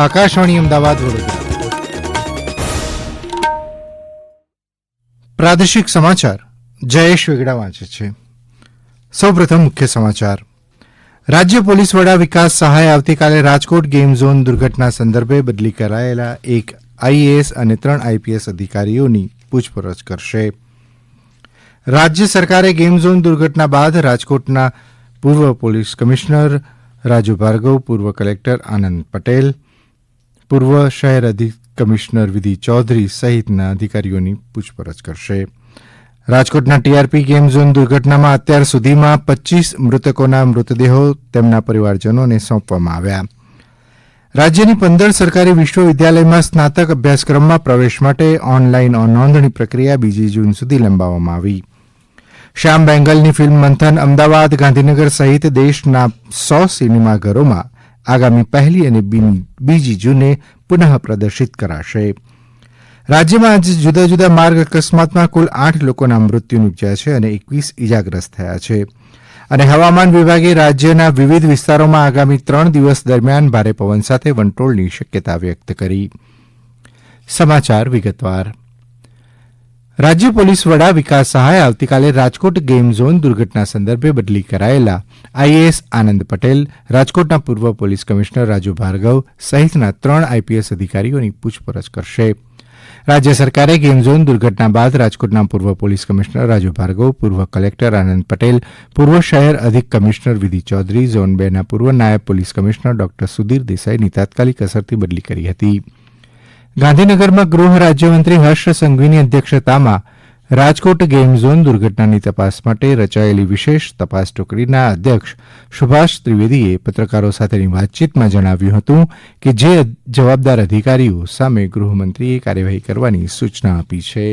આકાશવાણી અમદાવાદ વડોદરા. પ્રાદેશિક સમાચાર જયેશ વેગડા વાંચે છે. સૌપ્રથમ મુખ્ય સમાચાર. રાજ્ય પોલીસ વડા વિકાસ સહાય આવતીકાલે રાજકોટ ગેમ ઝોન દુર્ઘટના સંદર્ભે બદલી કરાયેલા એક આઈએએસ અને ત્રણ આઈપીએસ અધિકારીઓની પૂછપરછ કરશે. રાજ્ય સરકારે ગેમ ઝોન દુર્ઘટના બાદ રાજકોટના પૂર્વ પોલીસ કમિશનર રાજુ ભાર્ગવ પૂર્વ કલેક્ટર આનંદ પટેલ પૂર્વ શહેર અધિક કમિશનર વિધિ ચૌધરી સહિતના અધિકારીઓની પૂછપરછ કરશે. રાજકોટના ટીઆરપી ગેમ ઝોન દુર્ઘટનામાં અત્યાર સુધીમાં પચ્ચીસ મૃતકોના મૃતદેહો તેમના પરિવારજનોને સોંપવામાં આવ્યા. રાજ્યની પંદર સરકારી વિશ્વવિદ્યાલયમાં સ્નાતક અભ્યાસક્રમમાં પ્રવેશ માટે ઓનલાઈન નોંધણી પ્રક્રિયા બીજી જૂન સુધી લંબાવવામાં આવી. શ્યામ બેંગલની ફિલ્મ મંથન અમદાવાદ, ગાંધીનગર સહિત દેશના સો સિનેમાઘરોમાં આગામી પહેલી અને બીજી જૂને પુનઃ પ્રદર્શિત કરાશે. રાજ્યમાં આજે જુદા જુદા માર્ગ અકસ્માતમાં કુલ આઠ લોકોના મૃત્યુ નીપજ્યા છે અને એકવીસ ઇજાગ્રસ્ત થયા છે. અને હવામાન વિભાગે રાજ્યના વિવિધ વિસ્તારોમાં આગામી ત્રણ દિવસ દરમિયાન ભારે પવન સાથે વંટોળની શક્યતા વ્યક્ત કરી. સમાચાર વિગતવાર. રાજ્ય પોલીસ વડા વિકાસ સહાય આવતીકાલે રાજકોટ ગેમ ઝોન દુર્ઘટના સંદર્ભે બદલી કરાયેલા આઈએએસ આનંદ પટેલ, રાજકોટના પૂર્વ પોલીસ કમિશનર રાજુ ભાર્ગવ સહિતના ત્રણ આઈપીએસ અધિકારીઓની પૂછપરછ કરશે. રાજ્ય સરકારે ગેમ ઝોન દુર્ઘટના બાદ રાજકોટના પૂર્વ પોલીસ કમિશનર રાજુ ભાર્ગવ, પૂર્વ કલેક્ટર આનંદ પટેલ, પૂર્વ શહેર અધિક કમિશનર વિધિ ચૌધરી, ઝોન બેના પૂર્વ નાયબ પોલીસ કમિશનર ડોક્ટર સુધીર દેસાઈની તાત્કાલિક અસરથી બદલી કરી હતી. ગાંધીનગરમાં ગૃહ રાજ્યમંત્રી હર્ષ સંઘવીની અધ્યક્ષતામાં રાજકોટ ગેમ ઝોન દુર્ઘટનાની તપાસ માટે રચાયેલી વિશેષ તપાસ ટુકડીના અધ્યક્ષ સુભાષ ત્રિવેદીએ પત્રકારો સાથેની વાતચીતમાં જણાવ્યું હતું કે જે જવાબદાર અધિકારીઓ સામે ગૃહમંત્રીએ કાર્યવાહી કરવાની સૂચના આપી છે.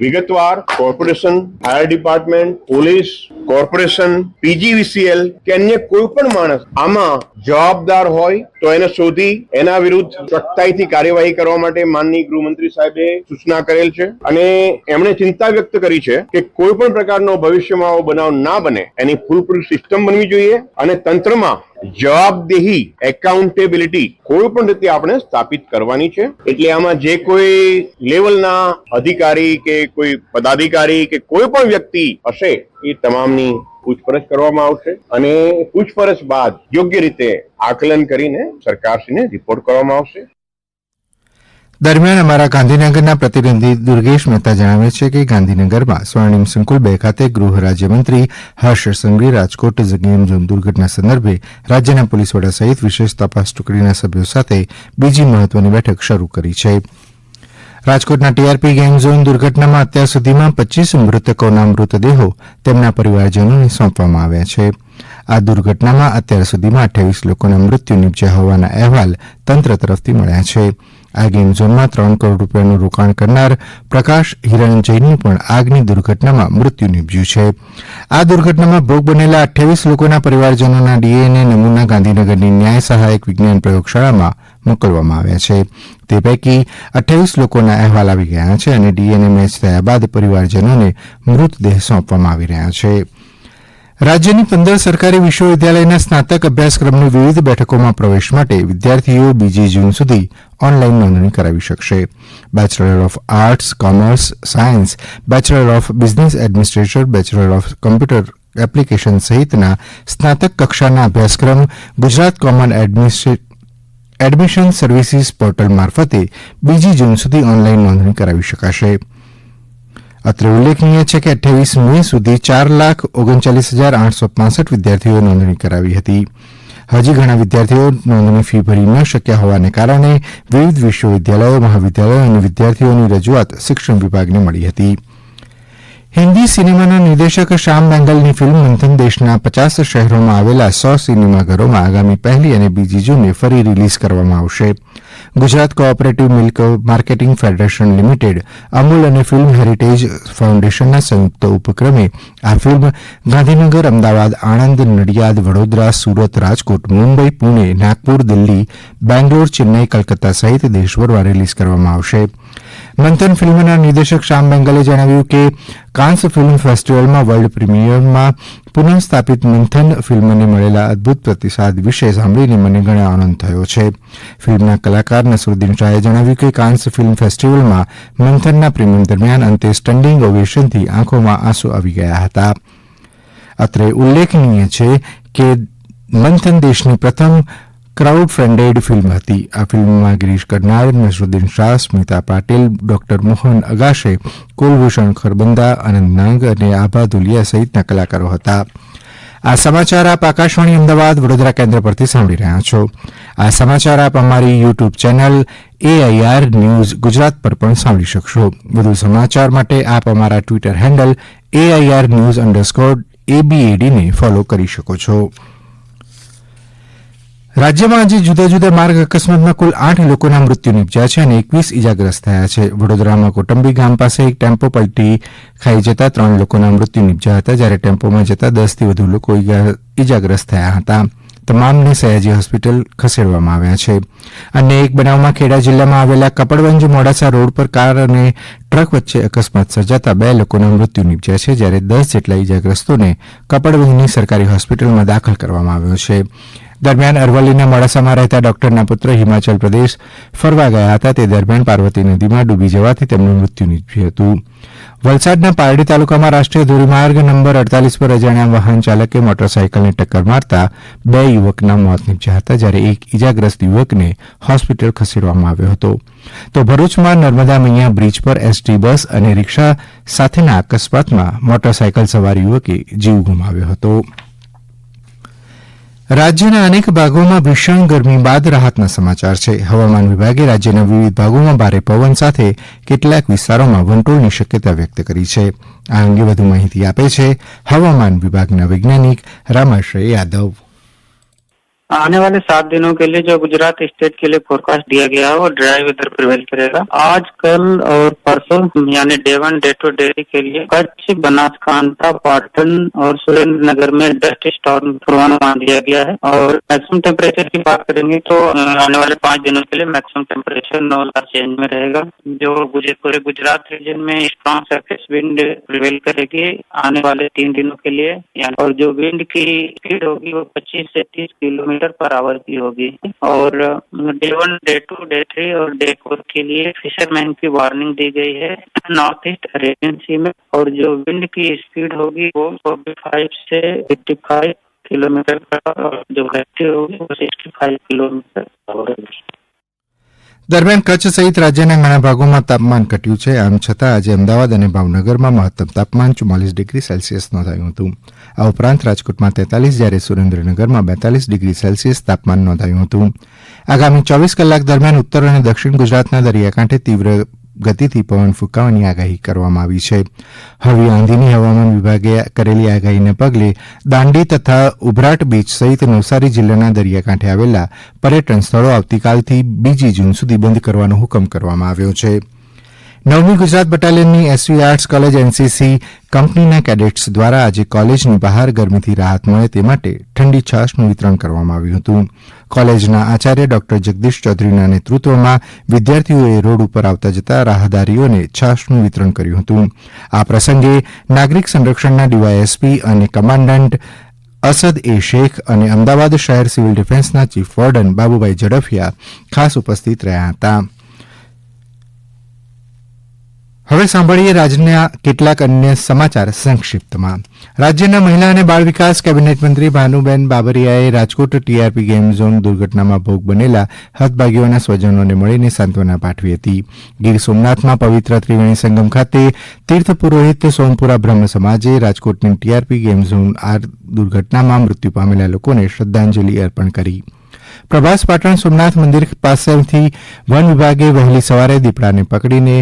વિગતવાર corporation, fire department, police, corporation, PGVCL કે અન્ય કોઈ પણ માણસ આમાં જવાબદાર હોય તો એને શોધી એના વિરુદ્ધ ચોકતાઈથી કાર્યવાહી કરવા માટે માનનીય ગૃહમંત્રી સાહેબે સૂચના કરેલ છે. અને એમણે ચિંતા વ્યક્ત કરી છે કે કોઈ પણ પ્રકારનો ભવિષ્યમાં આવો બનાવ ના બને, એની ફૂલપ્રૂફ સિસ્ટમ બનવી જોઈએ અને તંત્રમાં જવાબદેહી એકાઉન્ટેબિલિટી કોઈ પણ રીતે આપણે સ્થાપિત કરવાની છે. એટલે આમાં જે કોઈ લેવલના અધિકારી કે કોઈ પદાધિકારી કે કોઈ પણ વ્યક્તિ હશે, એ તમામની પૂછપરછ કરવામાં આવશે અને પૂછપરછ બાદ યોગ્ય રીતે આકલન કરીને સરકારશ્રીને રિપોર્ટ કરવામાં આવશે. દરમિયાન અમારા ગાંધીનગરના પ્રતિનિધિ દુર્ગેશ મહેતા જણાવે છે કે ગાંધીનગરમાં સ્વર્ણિમ સંકુલ બે ખાતે ગૃહ રાજ્યમંત્રી હર્ષ સંઘવી, રાજકોટ ગેમ ઝોન દુર્ઘટના સંદર્ભે રાજ્યના પોલીસ વડા સહિત વિશેષ તપાસ ટુકડીના સભ્યો સાથે બીજી મહત્વની બેઠક શરૂ કરી છે. રાજકોટના ટીઆરપી ગેમ ઝોન દુર્ઘટનામાં અત્યાર સુધીમાં પચ્ચીસ મૃતકોના મૃતદેહો તેમના પરિવારજનોને સોંપવામાં આવ્યા છે. આ દુર્ઘટનામાં અત્યાર સુધીમાં અઠ્યાવીસ લોકોના મૃત્યુ નીપજ્યા હોવાના અહેવાલ તંત્ર તરફથી મળ્યા છે. આ ગેમ ઝોનમાં ત્રણ કરોડ રૂપિયાનું રોકાણ કરનાર પ્રકાશ હિરણ જૈનનું પણ આગની દુર્ઘટનામાં મૃત્યુ નિપજ્યું છે. આ દુર્ઘટનામાં ભોગ બનેલા અઠ્યાવીસ લોકોના પરિવારજનોના ડીએનએ નમૂના ગાંધીનગરની ન્યાય સહાયક વિજ્ઞાન પ્રયોગશાળામાં મોકલવામાં આવ્યા છે. તે પૈકી અઠ્યાવીસ લોકોના અહેવાલ આવી ગયા છે અને ડીએનએ મેચ થયા બાદ પરિવારજનોને મૃતદેહ સોંપવામાં આવી રહ્યા છે. રાજ્યની પંદર સરકારી વિશ્વવિદ્યાલયના સ્નાતક અભ્યાસક્રમની વિવિધ બેઠકોમાં પ્રવેશ માટે વિદ્યાર્થીઓ બીજી જૂન સુધી ઓનલાઇન નોંધણી કરાવી શકશે. Bachelor of arts commerce science bachelor of business administration bachelor of computer application સહિતના સ્નાતક કક્ષાના અભ્યાસક્રમ Gujarat common admission services portal મારફતે બીજી જૂન સુધી ઓનલાઇન નોંધણી કરાવી શકાશે. અત્રે ઉલ્લેખનીય છે કે અઠ્યાવીસ મે સુધી ચાર લાખ ઓગણચાલીસ હજાર આઠસો પાંસઠ વિદ્યાર્થીઓએ નોંધણી કરાવી હતી. હજી ઘણા વિદ્યાર્થીઓ નોંધણી ફી ભરી ન શક્યા હોવાને કારણે વિવિધ વિશ્વવિદ્યાલયો, મહાવિદ્યાલયો અને વિદ્યાર્થીઓની રજૂઆત શિક્ષણ વિભાગને મળી હતી. હિન્દી સિનેમાના નિર્દેશક શ્યામ બેંગલની ફિલ્મ મંથન દેશના પચાસ શહેરોમાં આવેલા સો સિનેમાઘરોમાં આગામી પહેલી અને બીજી જૂને ફરી રિલીઝ કરવામાં આવશે. Gujarat cooperative milk marketing federation limited, Amul અને ફિલ્મ હેરિટેજ ફાઉન્ડેશનના સંયુક્ત ઉપક્રમે આ ફિલ્મ ગાંધીનગર, અમદાવાદ, આણંદ, નડિયાદ, વડોદરા, સુરત, રાજકોટ, મુંબઈ, પુણે, નાગપુર, દિલ્હી, બેંગ્લોર, ચેન્નઈ, કલકત્તા સહિત દેશભરમાં રિલીઝ કરવામાં આવશે. મંથન ફિલ્મના નિર્દેશક શ્યામ બેંગલે જણાવ્યું કે કાન્સ ફિલ્મ ફેસ્ટિવલમાં વર્લ્ડ પ્રીમિયરમાં પુનઃસ્થાપિત મંથન ફિલ્મને મળેલા અદભુત પ્રતિસાદ વિશે સાંભળીને મને ઘણો આનંદ થયો છે. ફિલ્મના કલાકાર નસરુદ્દીન શાહે જણાવ્યું કે કાન્સ ફિલ્મ ફેસ્ટિવલમાં મંથનના પ્રીમિયમ દરમિયાન અંતે સ્ટેન્ડિંગ ઓવેશનથી આંખોમાં આંસુ આવી ગયા હતા. અત્રે ઉલ્લેખનીય છે કે મંથન દેશની પ્રથમ ક્રાઉડ ફંડેડ ફિલ્મ હતી. આ ફિલ્મમાં ગિરીશ કરનાર નસરૂદ્દીન શાહ, સ્મિતા પાટીલ, ડોક્ટર મોહન અગાશે, કુલભૂષણ ખરબંદા, આનંદ નાંગ અને આભા ધુલિયા સહિતના કલાકારો હતા. આ સમાચાર આપ આકાશવાણી અમદાવાદ વડોદરા કેન્દ્ર પરથી સાંભળી રહ્યા છો. આ સમાચાર આપ અમારી YouTube channel AIR news Gujarat પર પણ સાંભળી શકશો. વધુ સમાચાર માટે આપ અમારા Twitter handle AIR news underscore એબીએડીને follow કરી શકો છો. રાજ્યમાં આજે જુદા જુદા માર્ગ અકસ્માતમાં કુલ આઠ લોકોના મૃત્યુ નિપજ્યા છે અને એકવીસ ઇજાગ્રસ્ત થયા છે. વડોદરામાં કોટંબી ગામ પાસે એક ટેમ્પો પલટી ખાઈ જતા ત્રણ લોકોના મૃત્યુ નિપજ્યા હતા, જ્યારે ટેમ્પોમાં જતા દસથી વધુ લોકો ઇજા- ઇજાગ્રસ્ત થયા હતા. તમામને સયાજી હોસ્પિટલ ખસેડવામાં આવ્યા છે. અને એક બનાવમાં ખેડા જિલ્લામાં આવેલા કપડવંજ મોડાસા રોડ પર કાર અને ટ્રક વચ્ચે અકસ્માત સર્જાતા બે લોકોના મૃત્યુ નિપજ્યા છે, જ્યારે દસ જેટલા ઇજાગ્રસ્તોને કપડવંજની સરકારી હોસ્પિટલમાં દાખલ કરવામાં આવ્યો છે. દરમિયાન અરવલ્લીના મોડાસામાં રહેતા ડોક્ટરના પુત્ર હિમાચલ પ્રદેશ ફરવા ગયા હતા. તે દરમિયાન પાર્વતી નદીમાં ડૂબી જવાથી તેમનું મૃત્યુ નીપજ્યું હતું. વલસાડના પારડી તાલુકામાં રાષ્ટ્રીય ધોરીમાર્ગ નંબર અડતાલીસ પર અજાણ્યા વાહન ચાલકે મોટરસાયકલને ટક્કર મારતા બે યુવકના મોત નિપજ્યા હતા, જ્યારે એક ઇજાગ્રસ્ત યુવકને હોસ્પિટલ ખસેડવામાં આવ્યો હતો. તો ભરૂચમાં નર્મદા મૈયા બ્રિજ પર એસટી બસ અને રિક્ષા સાથેના અકસ્માતમાં મોટરસાયકલ સવાર યુવકે જીવ ગુમાવ્યો હતો. રાજ્યના અનેક ભાગોમાં ભીષણ ગરમી બાદ રાહતના સમાચાર છે. હવામાન વિભાગે રાજ્યના વિવિધ ભાગોમાં ભારે પવન સાથે કેટલાક વિસ્તારોમાં વંટોળની શક્યતા વ્યક્ત કરી છે. આ અંગે વધુ માહિતી આપે છે હવામાન વિભાગના વૈજ્ઞાનિક રામાશ્રય યાદવ. आने वाले सात दिनों के लिए जो गुजरात स्टेट के लिए फोरकास्ट दिया गया है, वो ड्राई वेदर प्रिवेल करेगा। आज, कल और परसों, यानी day one day two day के लिए कच्छ, बनासकांठा, पाटन और सुरेंद्र नगर में डस्ट स्टॉर्म पूर्वानुमान दिया गया है। और मैक्सिमम टेम्परेचर की बात करेंगे तो आने वाले पाँच दिनों के लिए maximum temperature no large change में रहेगा। जो पूरे गुजरात रीजन में स्ट्रॉन्ग सरफेस विंड प्रिवेल करेगी आने वाले तीन दिनों के लिए। और जो विंड की स्पीड होगी वो 25 से 30 किलोमीटर पर आवर की होगी और day one day two day three और डे फोर के लिए फिशरमैन की वार्निंग दी गई है नॉर्थ ईस्ट अरेबियन सी में और जो विंड की स्पीड होगी वो 45 से 55 किलोमीटर पर और जो गति होगी वो 65 किलोमीटर पर होगी દરમિયાન કચ્છ સહિત રાજ્યના ઘણા ભાગોમાં તાપમાન ઘટ્યું છે આમ છતાં આજે અમદાવાદ અને ભાવનગરમાં મહત્તમ તાપમાન ચુમ્માલીસ ડિગ્રી સેલ્સિયસ નોંધાયું હતું આ ઉપરાંત રાજકોટમાં તેતાલીસ, જ્યારે સુરેન્દ્રનગરમાં બેતાલીસ ડિગ્રી સેલ્સીયસ તાપમાન નોંધાયું હતું. આગામી ચોવીસ કલાક દરમિયાન ઉત્તર અને દક્ષિણ ગુજરાતના દરિયાકાંઠે તીવ્ર ગતિથી પવન ફૂંકાવાની આગાહી કરવામાં આવી છે. હળવી આંધીની હવામાન વિભાગે કરેલી આગાહીને પગલે દાંડી તથા ઉભરાટ બીચ સહિત નવસારી જિલ્લાના દરિયાકાંઠે આવેલા પર્યટન સ્થળો આવતીકાલથી બીજી જૂન સુધી બંધ કરવાનો હુકમ કરવામાં આવ્યો છે. નવમી ગુજરાત બટાલિયનની એસવી આર્ટ્સ કોલેજ એનસીસી કંપનીના કેડેટ્સ દ્વારા આજે કોલેજની બહાર ગરમીથી રાહત મળે તે માટે ઠંડી છાશનું વિતરણ કરવામાં આવ્યું હતું. કોલેજના આચાર્ય ડોક્ટર જગદીશ ચૌધરીના નેતૃત્વમાં વિદ્યાર્થીઓએ રોડ ઉપર આવતા જતા રાહદારીઓને છાશનું વિતરણ કર્યું હતું. આ પ્રસંગે નાગરિક સંરક્ષણના ડીવાયએસપી અને કમાન્ડન્ટ અસદ એ શેખ અને અમદાવાદ શહેર સિવિલ ડિફેન્સના ચીફ વોર્ડન બાબુભાઈ ઝડફિયા ખાસ ઉપસ્થિત રહ્યા હતા. હવે સાંભળીએ રાજ્યના કેટલાક અન્ય સમાચાર સંક્ષિપ્તમાં. રાજ્યના મહિલા અને બાળ વિકાસ કેબિનેટ મંત્રી ભાનુબેન બાબરીયાએ રાજકોટ ટીઆરપી ગેમ ઝોન દુર્ઘટનામાં ભોગ બનેલા હતભાગીઓના સ્વજનોને મળીને સાંત્વના પાઠવી હતી. ગીર સોમનાથમાં પવિત્ર ત્રિવેણી સંગમ ખાતે તીર્થ પુરોહિત સોમપુરા બ્રહ્મ સમાજે રાજકોટની ટીઆરપી ગેમ ઝોન આ દુર્ઘટનામાં મૃત્યુ પામેલા લોકોને શ્રદ્ધાંજલિ અર્પણ કરી. પ્રભાસ પાટણ સોમનાથ મંદિર પાસેથી વન વિભાગે વહેલી સવારે દીપડાને પકડીને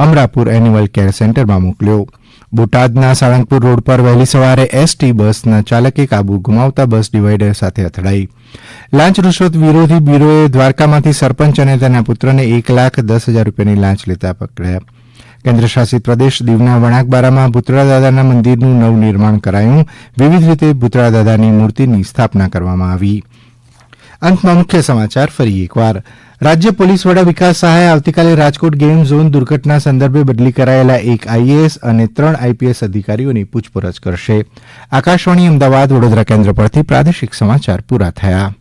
અમરાપુર એનિમલ કેર સેન્ટરમાં મોકલ્યો. બોટાદના સાળંગપુર રોડ પર વહેલી સવારે એસટી બસના ચાલકે કાબુ ગુમાવતા બસ ડિવાઈડર સાથે અથડાઈ. લાંચ રૂશ્વત વિરોધી બ્યુરોએ દ્વારકામાંથી સરપંચ અને તેના પુત્રને એક લાખ દસ હજાર રૂપિયાની લાંચ લેતા પકડ્યા. કેન્દ્રશાસિત પ્રદેશ દીવના વણાકબારામાં ભૂતળા દાદાના મંદિરનું નવનિર્માણ કરાયું. વિવિધ રીતે ભૂતળા દાદાની મૂર્તિની સ્થાપના કરવામાં આવી. અંતમાં મુખ્ય સમાચાર, ફરી એકવાર. રાજ્ય પોલીસ વડા વિકાસ સહાય આવતીકાલે રાજકોટ ગેમ ઝોન દુર્ઘટના સંદર્ભે બદલી કરાયેલા એક આઈએએસ અને ત્રણ આઈપીએસ અધિકારીઓની પૂછપરછ કરશે. આકાશવાણી અમદાવાદ વડોદરા કેન્દ્ર પરથી પ્રાદેશિક સમાચાર પૂરા થયા.